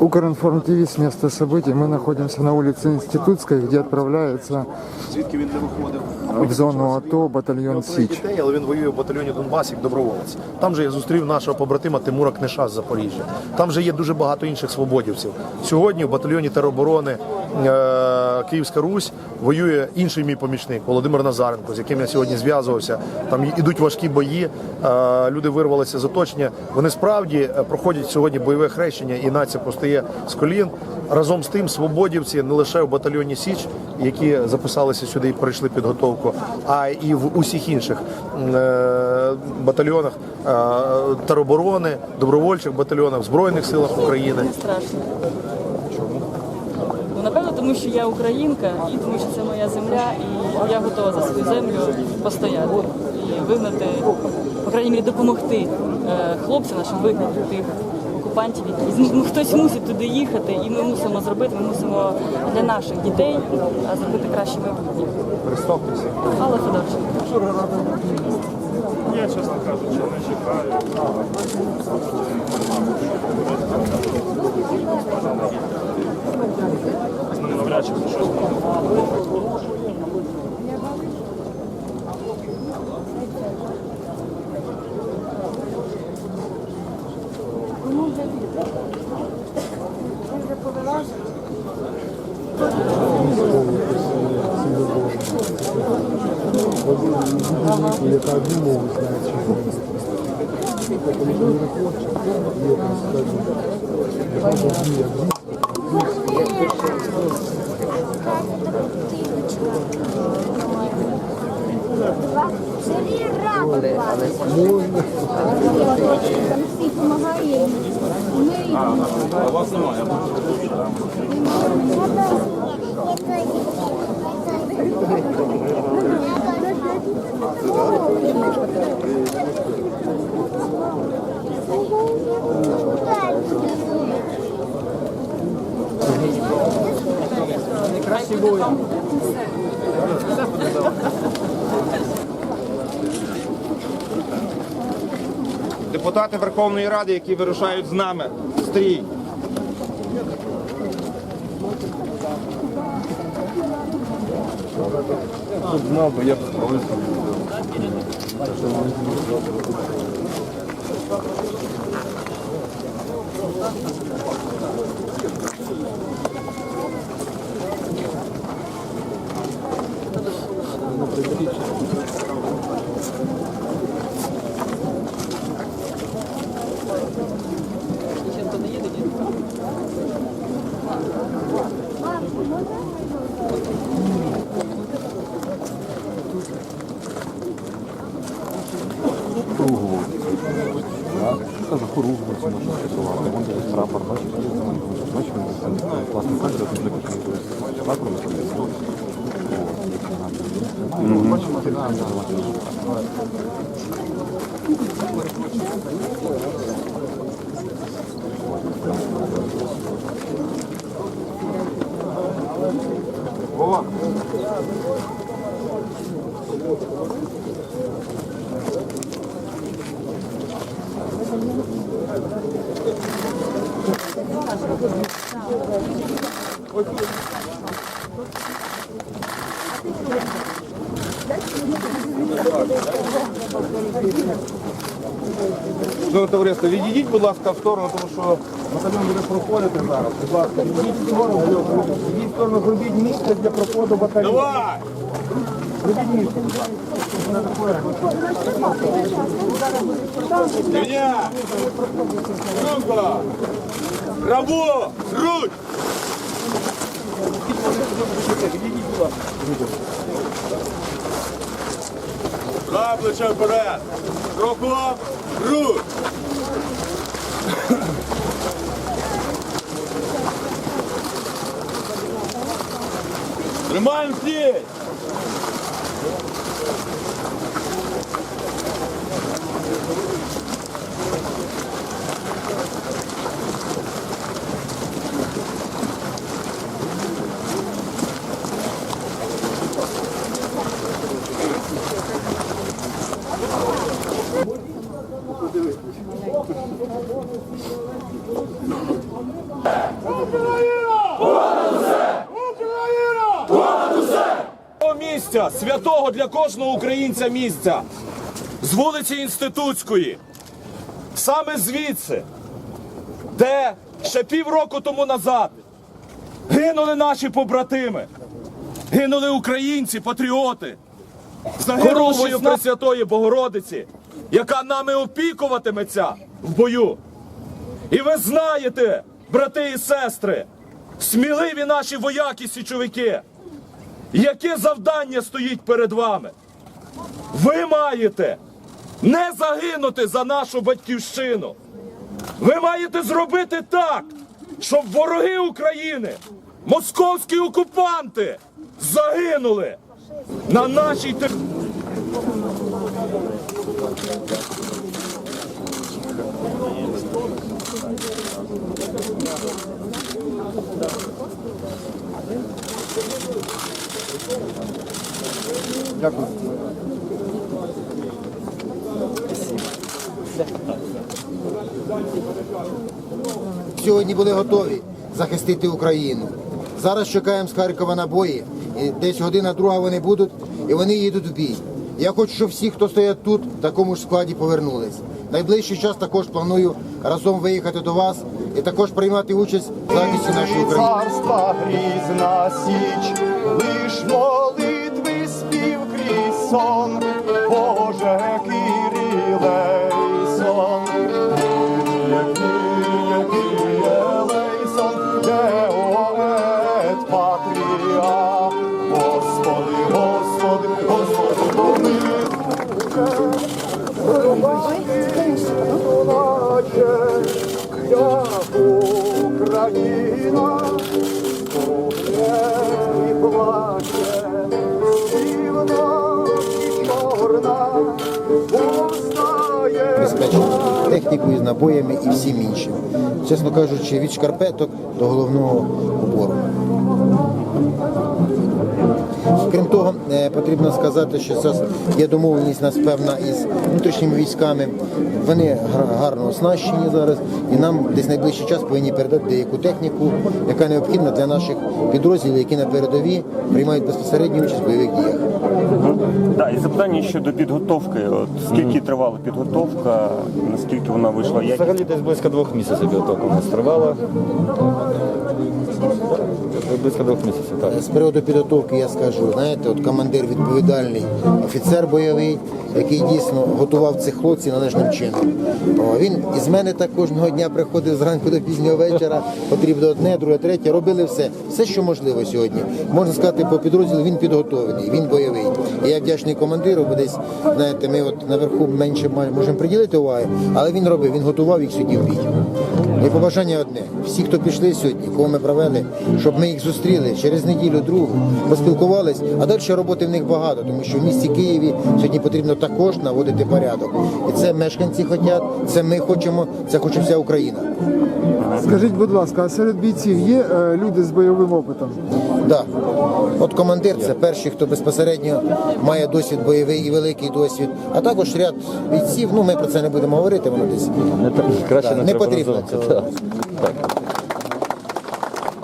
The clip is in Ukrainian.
Укринформ ТВ с места событий. Мы находимся на улице Институтской, где отправляется в зону АТО батальон Троє Січ. але він воює в батальйоні Донбас як доброволець. Там же я зустрів нашого побратима Тимура Книша з Запоріжжя. Там же є дуже багато інших свободівців. Сьогодні в батальйоні тероборони е, Київська Русь воює інший мій помічник Володимир Назаренко, з яким я сьогодні зв'язувався. Там ідуть важкі бої. е, люди вирвалися з оточення. Вони справді е, проходять сьогодні бойове хрещення, і нація постає з колін. Разом з тим, свободівці не лише в батальйоні Січ, які записалися сюди і пройшли підготовку, а і в усіх інших е, батальйонах е, тероборони, добровольчих батальйонах, збройних силах України. Не страшно. Чому? Ну, напевно, тому що я українка і тому що це моя земля, і я готова за свою землю постояти і вигнати, по крайній мірі, допомогти е, хлопцям нашим вигнати тих окупантів, які ну, хтось мусить туди їхати, і ми мусимо зробити, ми мусимо для наших дітей е, зробити краще майбутнє. Представтеся. Алла Федорченко. Я, чесно кажучи, не чекаю. Навряд чи щось Всі допомагає. А вас немає. Депутати Верховної Ради, які вирушають з нами. Стрій. Ніхто класний кадр, тут виключно прапор, Ну, товариство, відійдіть, будь ласка, в сторону, тому що батальйон буде проходити зараз. Будь ласка, відійдіть в сторону, відійдіть в сторону, зробіть місце для проходу батальйону. Давай! Зробіть місце, будь ласка. Меня! Рабо! Грудь! Праве плече вперед! Кроком! рух. Тримаємо стіль! Місця святого для кожного українця місця. З вулиці Інститутської, саме звідси, де ще півроку тому назад гинули наші побратими, гинули українці, патріоти, за героїв Пресвятої Богородиці яка нами опікуватиметься в бою. І ви знаєте, брати і сестри, сміливі наші вояки-січовики, яке завдання стоїть перед вами? Ви маєте не загинути за нашу батьківщину. Ви маєте зробити так, щоб вороги України, московські окупанти загинули на нашій території. Сьогодні були готові захистити Україну. Зараз чекаємо з Харкова набої. Десь година друга вони будуть, і вони їдуть в бій. Я хочу, щоб всі, хто стоять тут, в такому ж складі повернулись. Найближчий час також планую разом виїхати до вас і також приймати участь в захисті нашої України. Чорна, технікою, з набоями і всім іншим. Чесно кажучи, від шкарпеток до головного убору. Крім того, е, потрібно сказати, що зараз є домовленість нас певна із внутрішніми військами. Вони гарно оснащені зараз, і нам десь найближчий час повинні передати деяку техніку, яка необхідна для наших підрозділів, які на передові приймають безпосередню участь в бойових діях. Да, і запитання щодо підготовки. От скільки тривала підготовка, наскільки вона вийшла? Взагалі десь близько двох місяців підготовка у нас тривала. Близько двох місяців, так. З приводу підготовки я скажу, знаєте, от командир відповідальний, офіцер бойовий, який дійсно готував цих хлопців належним чином. О, він із мене так кожного дня приходив зранку до пізнього вечора, потрібно одне, друге, третє. Робили все, все, що можливо сьогодні. Можна сказати, по підрозділу він підготовлений, він бойовий. І я вдячний командиру, бо десь, знаєте, ми от наверху менше можемо приділити уваги, але він робив, він готував їх сьогодні в бій. І побажання одне: всі, хто пішли сьогодні, кого ми провели, щоб ми їх зустріли через неділю, другу, поспілкувались. А далі роботи в них багато, тому що в місті Києві сьогодні потрібно також наводити порядок. І це мешканці хочуть, це ми хочемо, це хоче вся Україна. Скажіть, будь ласка, а серед бійців є е, люди з бойовим опитом? Да. От командир це перший, хто безпосередньо має досвід бойовий і великий досвід. А також ряд бійців. Ну ми про це не будемо говорити. Воно десь Краще Да, не не потрібно цього. Так. Так.